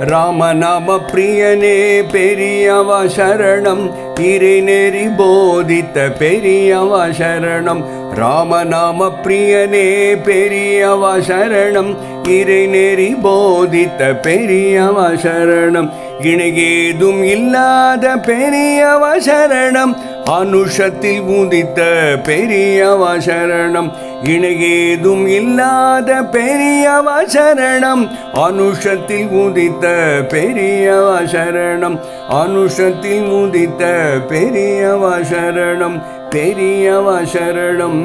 ராமநாம பிரியனே பெரியவ சரணம். இறைநெறி போதித்த பெரியவ சரணம். ராமநாம பிரியனே பெரியவ சரணம். இறைநெறி போதித்த பெரியவ சரணம். இணையேதும் இல்லாத பெரியவ சரணம். அனுஷத்தில் உதித்த பெரியவ சரணம் இணையேதும் இல்லாத பெரியவ சரணம் அனுஷத்தில் உதித்த பெரியவ சரணம் அனுஷத்தில் உதித்த பெரியவ சரணம் பெரியவ சரணம்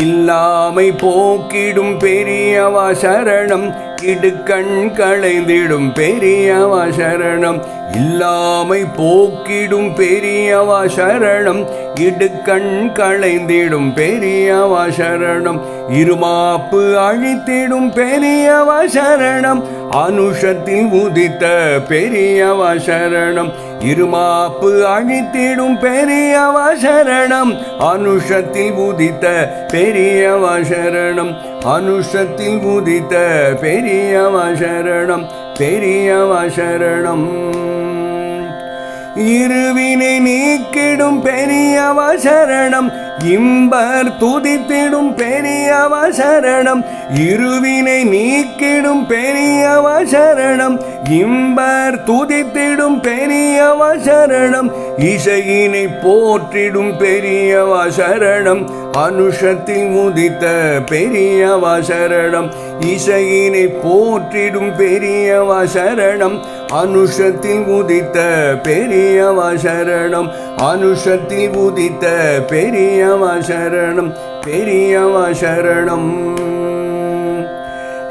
இல்லாமை போக்கிடும் பெரியவ சரணம் இடுக்கண் களைந்திடும் பெரியவா சரணம். இல்லாமை போக்கிடும் பெரியவா சரணம். இடுக்கண் களைந்திடும் பெரியவா சரணம். இருமாப்பு அழித்திடும் பெரியவா சரணம். அனுஷத்தில் உதித்த பெரியவா சரணம். இருமாப்பு அழித்திடும் பெரியவா சரணம். அனுஷத்தில் உதித்த பெரியவா சரணம். அனுஷத்தில் உதித்த பெரியவ சரணம் பெரியவ சரணம். இருவினை நீக்கிடும் பெரியவ சரணம். இம்பர் துதித்திடும் பெரியவ சரணம். இருவினை நீக்கிடும் பெரியவ சரணம். இம்பர் துதித்திடும் பெரியவ சரணம். இசையினை போற்றிடும் பெரியவ சரணம். அனுஷத்தில் முதித்த பெரியவ சரணம். இசையினை போற்றிடும் பெரியவ சரணம். அனுஷத்தில் உதித்த பெரியவ சரணம். அனுஷத்தில் உதித்த பெரியவ சரணம். பெரியவ சரணம்.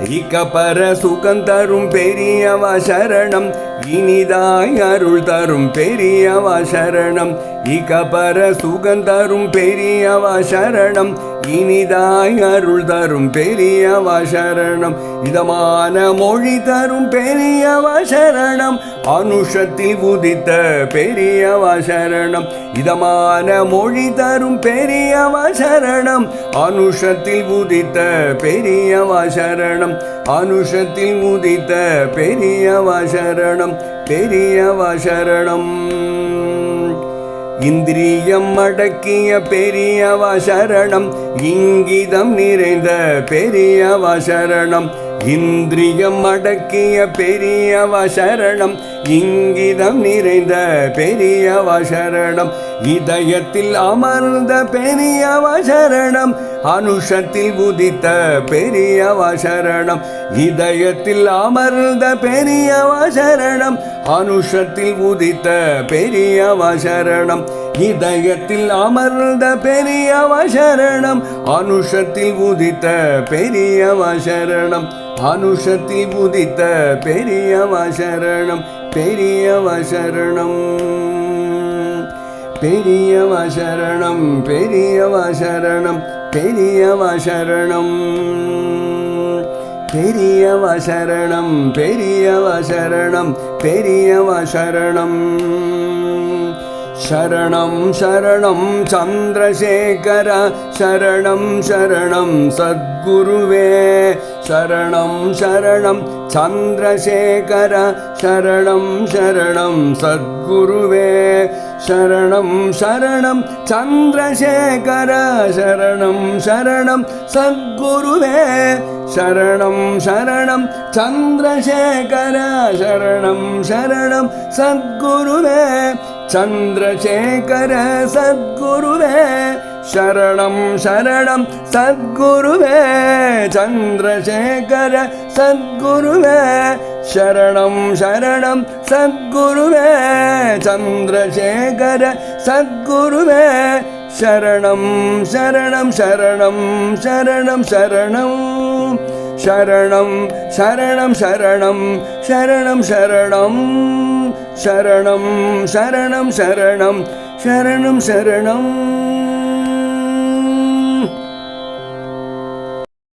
இக்கப்பர சுகம் தரும் பெரியவ சரணம். இனிதாய் அருள் தரும் பெரியவ சரணம். இக்கப்பர சுகம் தரும் பெரியவ சரணம். இனிதாய் அருள் தரும் பெரியவ சரணம். இதமான மொழி தரும் பெரியவ சரணம். அனுஷத்தில் உதித்த பெரியவ சரணம். இதமான மொழி தரும் பெரியவ சரணம். அனுஷத்தில் உதித்த பெரியவ சரணம். அனுஷத்தில் உதித்த பெரியவ சரணம். பெரியவ சரணம். இந்திரியம் அடக்கிய பெரியவா சரணம் இங்கிதம் நிறைந்த பெரியவா சரணம். இந்திரியம் அடக்கிய பெரிய வசரணம் இங்கிதம் நிறைந்த பெரிய வசரணம் இதயத்தில் அமர்ந்த பெரிய வசரணம் அனுஷத்தில் உதித்த பெரிய வசரணம் இதயத்தில் அமர்ந்த பெரிய வசரணம் அனுஷத்தில் உதித்த பெரிய வசரணம் இதயத்தில் அமர்ந்த பெரிய வசரணம் அனுஷத்தில் உதித்த பெரிய வசரணம் அனுஷத்தில் உதித்த பெரியவ சரணம் பெரியவ சரணம் பெரியவ சரணம் பெரியவ சரணம் பெரியவ சரணம் பெரியவ சரணம் பெரியவ சரணம் பெரியவ சரணம் शरणं शरणं चन्द्रशेखर शरणं शरणं सद्गुरुवे शरणं शरणं चन्द्रशेखर शरणं शरणं सद्गुरुवे शरणं शरणं चन्द्रशेखर शरणं शरणं सद्गुरुवे शरणं शरणं चन्द्रशेखर शरणं शरणं सद्गुरुवे சந்திரசேகர சத்குருவே சரணம் சரணம் சத்குருவே. சந்திரசேகர சத்குருவே சரணம் சரணம் சத்குருவே. சந்திரசேகர சத்குருவே சரணம் சரணம் சரணம் சரணம் சரணம். சரணம் சரணம் சரணம் சரணம் சரணம். சரணம் சரணம் சரணம் சரணம் சரணம்.